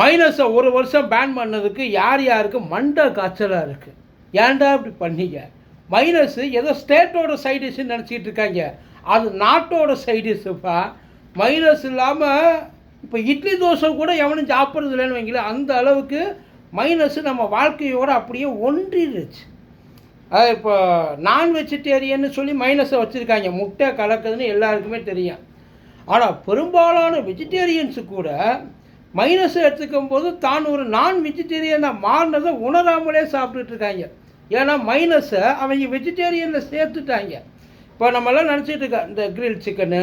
மைனஸை ஒரு வருஷம் பேன் பண்ணதுக்கு யார் யாருக்கு? மண்டை காய்ச்சலாக இருக்குது ஏன்டா இப்படி பண்ணீங்க? மைனஸ் ஏதோ ஸ்டேட்டோட சைடிஷ்னு நினச்சிக்கிட்டு இருக்காங்க. அது நாட்டோட சைடிஷ்ப்பா மைனஸ் இல்லாமல் இப்போ இட்லி தோசை கூட எவனும் சாப்பிட்றது இல்லைன்னு வைங்களேன் அந்த அளவுக்கு மைனஸ் நம்ம வாழ்க்கையோடு அப்படியே ஒன்றிடுச்சு அது இப்போ நான் வெஜிடேரியன்னு சொல்லி மைனஸை வச்சுருக்காங்க. முட்டை கலக்குதுன்னு எல்லாருக்குமே தெரியும். ஆனால் பெரும்பாலான வெஜிடேரியன்ஸு கூட மைனஸ் எடுத்துக்கும் போது தான் ஒரு நான் வெஜிடேரியனாக மாறினதை உணராமலே சாப்பிட்டுட்டு இருக்காங்க ஏன்னா மைனஸை அவங்க வெஜிடேரியனில் சேர்த்துட்டாங்க. இப்போ நம்மளாம் நினச்சிட்டு இருக்கோம் இந்த கிரில் சிக்கனு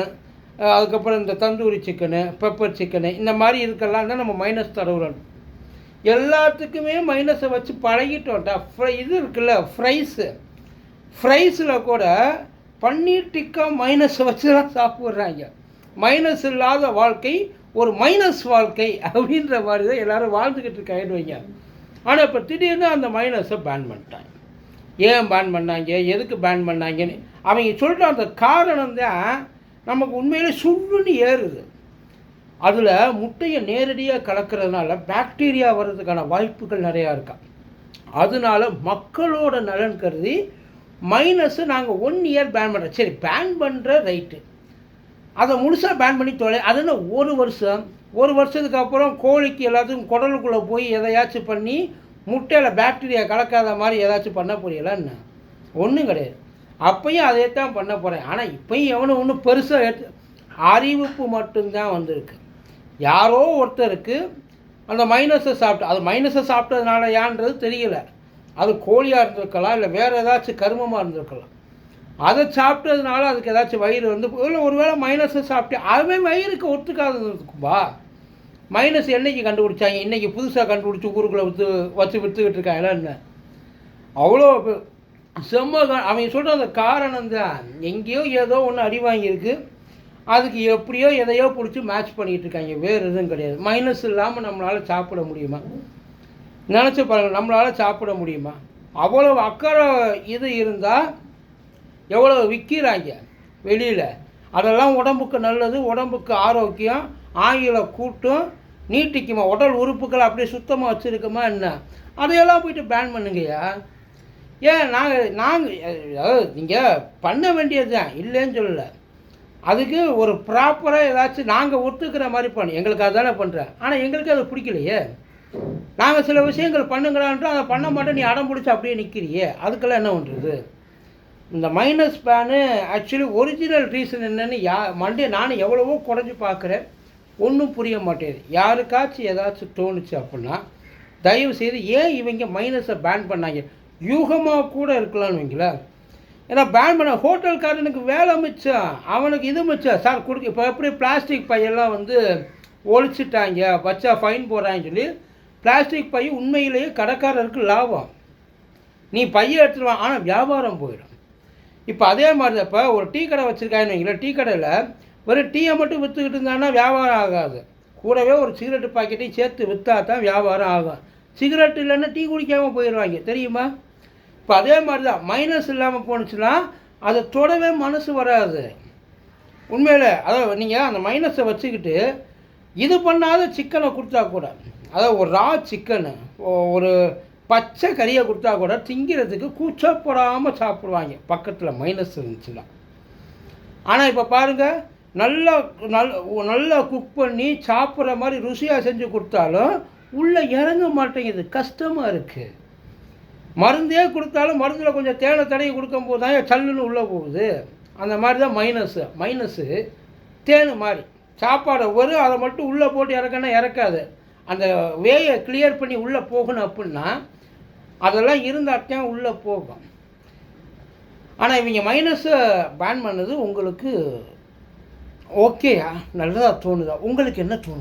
அதுக்கப்புறம் இந்த தந்தூரி சிக்கனு பெப்பர் சிக்கனு இந்த மாதிரி இருக்கலாம் தான் நம்ம மைனஸ் தடவுறணும். எல்லாத்துக்குமே மைனஸை வச்சு பழகிட்டோம்டா. ஃப்ரை இது இருக்குல்ல ஃப்ரைஸு ஃப்ரைஸில் கூட பன்னீர் டிக்கா மைனஸை வச்சு தான் சாப்பிட்றாங்க. மைனஸ் இல்லாத வாழ்க்கை ஒரு மைனஸ் வாழ்க்கை அப்படின்ற மாதிரி தான் எல்லோரும் வாழ்ந்துக்கிட்டு இருக்காங்கன்னு வைங்க. ஆனால் இப்போ திடீர்னு அந்த மைனஸை பேன் பண்ணிட்டாங்க. ஏன் பேன் பண்ணாங்க? எதுக்கு பேன் பண்ணாங்கன்னு? அவங்க சொல்கிற அந்த காரணம் தான் நமக்கு உண்மையிலே சுள்ளுன்னு ஏறுது. அதில் முட்டையை நேரடியாக கலக்கிறதுனால பாக்டீரியா வர்றதுக்கான வாய்ப்புகள் நிறையா இருக்கா? அதனால மக்களோட நலன் கருதி மைனஸு நாங்கள் ஒன் இயர் பேன் பண்ணுறோம் சரி பேன் பண்ணுற ரைட்டு அதை முழுசாக பேன் பண்ணி தொலை அது ஒரு வருஷம். ஒரு வருஷத்துக்கு அப்புறம் கோழிக்கு எல்லாத்துக்கும் குடலுக்குள்ளே போய் எதையாச்சும் பண்ணி முட்டையில் பாக்டீரியா கலக்காத மாதிரி ஏதாச்சும் பண்ண போறீங்களா என்ன? ஒன்றும் கிடையாது. அப்பையும் அதே தான் பண்ண போகிறேன் ஆனால் இப்பையும் எவனும் ஒன்றும் பெருசாக எடுத்து அறிவிப்பு மட்டும்தான் வந்திருக்கு. யாரோ ஒருத்தருக்கு அந்த மைனஸை சாப்பிட்டு அது மைனஸை சாப்பிட்டதுனால யான்றது தெரியல. அது கோழியாக இருந்திருக்கலாம் இல்லை வேறு ஏதாச்சும் கருமமாக இருந்திருக்கலாம். அதை சாப்பிட்டதுனால அதுக்கு ஏதாச்சும் வயிறு வந்து இல்லை ஒருவேளை மைனஸை சாப்பிட்டு அதுவே வயிறுக்கு ஒத்துக்காதுக்கும்பா மைனஸ் என்னைக்கு கண்டுபிடிச்சாங்க? இன்றைக்கி புதுசாக கண்டுபிடிச்சி ஊருக்குள்ளே விற்று வச்சு விற்றுக்கிட்டு இருக்காங்க என்ன? அவ்வளோ செம்ம அவங்க சொல்கிற அந்த காரணம் தான். எங்கேயோ ஏதோ ஒன்று அடி வாங்கியிருக்கு. அதுக்கு எப்படியோ எதையோ பிடிச்சி மேட்ச் பண்ணிகிட்டு இருக்காங்க. வேறு எதுவும் கிடையாது. மைனஸ் இல்லாமல் நம்மளால் சாப்பிட முடியுமா? நினச்சி பாருங்கள் நம்மளால் சாப்பிட முடியுமா? அவ்வளோ அக்கறை இது இருந்தால் எவ்வளோ விற்கிறாங்க வெளியில்? அதெல்லாம் உடம்புக்கு நல்லது உடம்புக்கு ஆரோக்கியம் ஆயில கூட்டும் நீட்டிக்குமா? உடல் உறுப்புகளை அப்படியே சுத்தமாக வச்சுருக்குமா என்ன? அதையெல்லாம் போயிட்டு பேன் பண்ணுங்கய்யா. ஏன்? நாங்கள் நாங்கள் அதாவது நீங்கள் பண்ண வேண்டியது தான் இல்லைன்னு சொல்லலை. அதுக்கு ஒரு ப்ராப்பராக ஏதாச்சும் நாங்கள் ஒத்துக்கிற மாதிரி பண்ணு. எங்களுக்கு அதானே பண்ணுறேன் ஆனால் எங்களுக்கு அது பிடிக்கலையே. நாங்கள் சில விஷயங்கள் பண்ணுங்களான்ட்டு அதை பண்ண மாட்டோம் நீ அடம் பிடிச்சி அப்படியே நிற்கிறியே அதுக்கெல்லாம் என்ன பண்ணுறது இந்த மைனஸ் பேனு ஆக்சுவலி ஒரிஜினல் ரீசன் என்னென்னு யா மண்டே நானும் எவ்வளவோ குறைஞ்சி பார்க்குறேன். ஒன்றும் புரிய மாட்டேங்குது. யாருக்காச்சும் ஏதாச்சும் தோணுச்சு அப்படின்னா தயவு செய்து ஏன் இவங்க மைனஸை பேன் பண்ணாங்க? யூகமாக கூட இருக்கலாம்னு வைங்களேன். ஏன்னா பேன் பண்ண ஹோட்டல்காரனுக்கு வேலை மிச்சம். அவனுக்கு இது மிச்சம். சார் கொடுக்க இப்போ எப்படி பிளாஸ்டிக் பையெல்லாம் வந்து ஒழிச்சிட்டாங்க? வச்சா ஃபைன் போடுறாங்கன்னு சொல்லி பிளாஸ்டிக் பை உண்மையிலேயே கடைக்காரருக்கு லாபம். நீ பையை எடுத்துருவான் ஆனால் வியாபாரம் போயிடும். இப்போ அதே மாதிரி தான் இப்போ ஒரு டீ கடை வச்சுருக்காங்கன்னு வைங்களேன் டீ கடையில் வெறும் டீயை மட்டும் விற்றுக்கிட்டு இருந்தாங்கன்னா வியாபாரம் ஆகாது. கூடவே ஒரு சிகரெட்டு பாக்கெட்டையும் சேர்த்து விற்றா தான் வியாபாரம் ஆகும். சிகரெட் இல்லைன்னா டீ குடிக்காமல் போயிடுவாங்க. தெரியுமா? இப்போ அதே மாதிரி தான் மைனஸ் இல்லாமல் போணுச்சுன்னா அதை தொடவே மனசு வராது. உண்மையில் அதாவது நீங்கள் அந்த மைனஸை வச்சுக்கிட்டு இது பண்ணாத சிக்கனை கொடுத்தா கூட அதாவது ஒரு ரா சிக்கனு ஒரு பச்சை கறியை கொடுத்தா கூட திங்கிறதுக்கு கூச்சப்படாமல் சாப்பிடுவாங்க. பக்கத்தில் மைனஸ் இருந்துச்சுன்னா. ஆனால் இப்போ பாருங்கள் நல்லா நல் நல்லா குக் பண்ணி சாப்பிட்ற மாதிரி ருசியாக செஞ்சு கொடுத்தாலும் உள்ளே இறங்க மாட்டேங்குது. கஷ்டமாக இருக்குது மருந்தே கொடுத்தாலும் மருந்தில் கொஞ்சம் தேனை தடவி கொடுக்கும்போது தான் சல்லுன்னு உள்ளே போகுது. அந்த மாதிரி தான் மைனஸு மைனஸு தேன் மாதிரி. சாப்பாடை ஒரு அதை மட்டும் உள்ளே போட்டு இறக்கனா இறக்காது. அந்த வேயை கிளியர் பண்ணி உள்ளே போகணும் அப்படின்னா அதெல்லாம் இருந்தால் உள்ளே போகும். ஆனால் இவங்க மைனஸை பேன் பண்ணது உங்களுக்கு ஓகேயா நல்லதாக தோணுதா? உங்களுக்கு என்ன தோணுது?